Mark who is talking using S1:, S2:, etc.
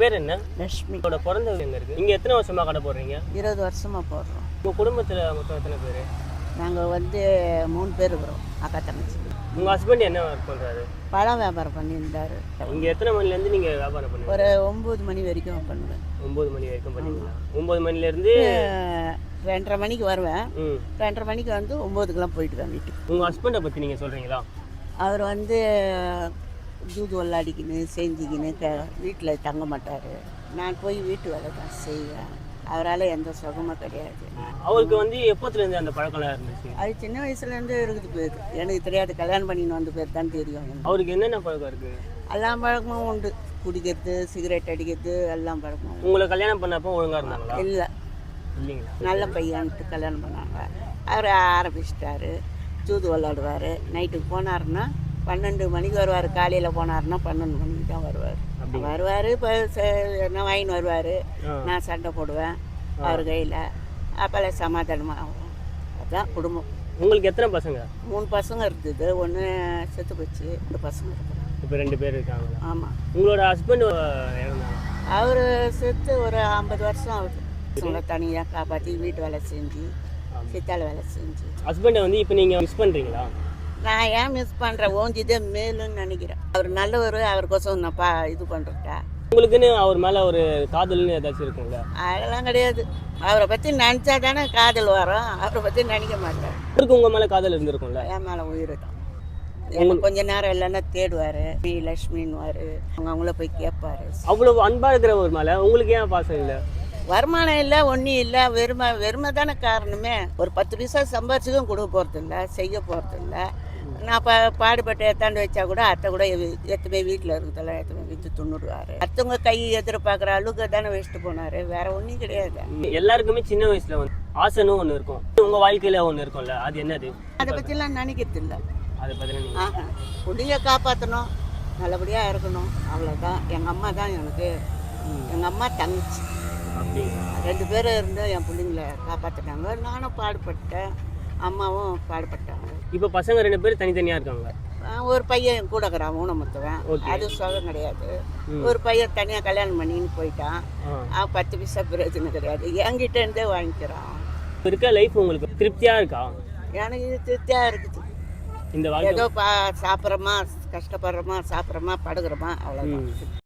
S1: பேர் என்ன?
S2: லக்ஷ்மி
S1: உங்களோட பிறந்த எங்க இருக்கு? இங்க எத்தனை வருஷமா கடை போடுறீங்க?
S2: இருபது வருஷமாக போடுறோம்.
S1: உங்க குடும்பத்துல மொத்தம் எத்தனை பேர்?
S2: நாங்கள் வந்து மூணு பேர் இருக்கிறோம் அக்கா தங்கச்சி.
S1: உங்க ஹஸ்பண்ட் என்ன ஒர்க் பண்றாரு?
S2: பழம் வியாபாரம் பண்ணியிருந்தாரு.
S1: இங்க எத்தனை மணில இருந்து நீங்க வியாபாரம் பண்ணுவீங்க?
S2: ஒரு ஒம்பது மணி வரைக்கும் பண்ணுவேன்.
S1: ஒன்பது மணி வரைக்கும் பண்ணுவீங்களா? ஒன்பது மணில இருந்து
S2: ரெண்டரை மணிக்கு வருவேன். ரெண்டரை மணிக்கு வந்து ஒம்போதுக்கெலாம் போயிடுவேன் வீட்டுக்கு.
S1: உங்க ஹஸ்பண்டை பத்தி நீங்க சொல்றீங்களா?
S2: அவர் வந்து தூது விளாடிக்கின்னு செஞ்சுக்கின்னு க வீட்டில் தங்க மாட்டார். நான் போய் வீட்டு வேலை தான் செய்வேன். அவரால் எந்த சுகமும் கிடையாது.
S1: அவருக்கு வந்து எப்பத்துல இருந்து அந்த பழக்கம்லாம் இருந்துச்சு?
S2: அது சின்ன வயசுலேருந்து இருக்குது பேர் எனக்கு தெரியாது கல்யாணம் பண்ணின்னு வந்த பேர் தான் தெரியும்
S1: அவருக்கு என்னென்ன பழக்கம் இருக்கு?
S2: எல்லா பழக்கமும் உண்டு. குடிக்கிறது சிகரெட் அடிக்கிறது எல்லாம் பழக்கமும் உண்டு.
S1: உங்களை கல்யாணம் பண்ணப்போ ஒழுங்கா இருந்தாங்களா?
S2: இல்லை. நல்ல பையன்ட்டு கல்யாணம் பண்ணாங்க. அவர் ஆரம்பிச்சிட்டாரு. தூது விளாடுவார் நைட்டுக்கு போனாருன்னா பன்னெண்டு மணிக்கு வருவார். காலையில் போனாருன்னா பன்னெண்டு மணிக்கு தான் வருவார்? வருவார் இப்போ என்ன வாங்கின்னு வருவார். நான் சண்டை போடுவேன். அவர் கையில் அப்போல்லாம் சமாதானமாக ஆகும். அதுதான் குடும்பம்.
S1: உங்களுக்கு எத்தனை பசங்க?
S2: மூணு பசங்க இருக்குது. ஒன்று செத்து போச்சு ரெண்டு பசங்க இருக்கிறாங்க
S1: இப்போ ரெண்டு பேர் இருக்காங்களா
S2: ஆமாம்
S1: உங்களோட ஹஸ்பண்ட்
S2: அவர் செத்து ஒரு ஐம்பது வருஷம் ஆகுது. பசங்களை தனியாக காப்பாற்றி வீட்டு வேலை செஞ்சு சித்தாள் வேலை செஞ்சு.
S1: ஹஸ்பண்டை வந்து இப்போ நீங்கள் மிஸ் பண்ணுறீங்களா
S2: நான் ஏன் மிஸ் பண்ணுறேன் ஓஞ்சிதே மேலுன்னு நினைக்கிறேன். அவர் நல்லவர் அவருக்கோசம் நான் பா இது பண்ணுறேன்
S1: உங்களுக்குன்னு அவர் மேலே ஒரு காதல்னு ஏதாச்சும் இருக்கும்ல?
S2: அதெல்லாம் கிடையாது. அவரை பற்றி நினச்சா தானே காதல் வரும். அவரை பற்றி நினைக்க மாட்டேன்.
S1: அவருக்கு உங்கள் மேலே காதல் இருந்திருக்கும்ல?
S2: என் மேலே உயிர் தான் எனக்கு கொஞ்ச நேரம் இல்லைன்னா தேடுவார். நீ லக்ஷ்மின்னுவார் அவங்க அவங்கள போய் கேட்பாரு.
S1: அவ்வளோ அன்பாக இருக்கிற ஒரு மேலே உங்களுக்கு ஏன் பாசம் இல்லை?
S2: வருமானம் இல்லை ஒன்றும் இல்லை. வெறுமை வெறுமை தானே காரணமே. ஒரு பத்து பைசா சம்பாரிச்சுக்கும் கொடுக்க போகிறது இல்லை செய்ய போகிறது இல்லை நான் பா பாடுபட்டு எத்தாண்டு வச்சா கூட அத்தை கூட எ- எத்தனை வீட்டில் இருக்குதெல்லாம் எத்தனை விற்று துண்ணுடுவார் அடுத்தவங்க கை எதிர்பார்க்குற அளவுக்கு தானே வச்சுட்டு போனார் வேற ஒன்றும் கிடையாது.
S1: எல்லாருக்குமே சின்ன வயசில் வந்து ஆசைன்னு ஒன்று இருக்கும். உங்கள் வாழ்க்கையில் ஒன்று இருக்கும்ல அது என்னது?
S2: அதை பற்றிலாம் நினைக்கிறது இல்லை
S1: அதை
S2: ஆஹா. பிள்ளைங்க காப்பாற்றணும் நல்லபடியாக இருக்கணும் அவ்வளோதான் எங்கள் அம்மா தான் எனக்கு எங்கள் அம்மா தங்கச்சி. ரெண்டு பேரும் இருந்து என் பிள்ளைங்கள காப்பாற்றினாங்க நானும் பாடுபட்டேன். அம்மாவும் பாடுபட்டாங்க.
S1: இப்போ பசங்க ரெண்டு பேர் தனித்தனியாக இருக்காங்க
S2: ஒரு பையன் கூட இருக்கிறான் ஊனமுத்துவன். அது சுகம் கிடையாது. ஒரு பையன் தனியாக கல்யாணம் பண்ணின்னு போயிட்டான். அவன் பத்து பைசா பிரயோஜனம் கிடையாது. என்கிட்ட இருந்தே வாங்கிக்கிறான்.
S1: இருக்க லைஃப் உங்களுக்கு திருப்தியாக இருக்கா?
S2: எனக்கு இது திருப்தியாக இருக்குது.
S1: இந்த வாழ்க்கை
S2: ஏதோ பா சாப்பிட்றோமா கஷ்டப்படுறோமா சாப்பிட்றோமா படுக்கிறோமா அவ்வளோதான்.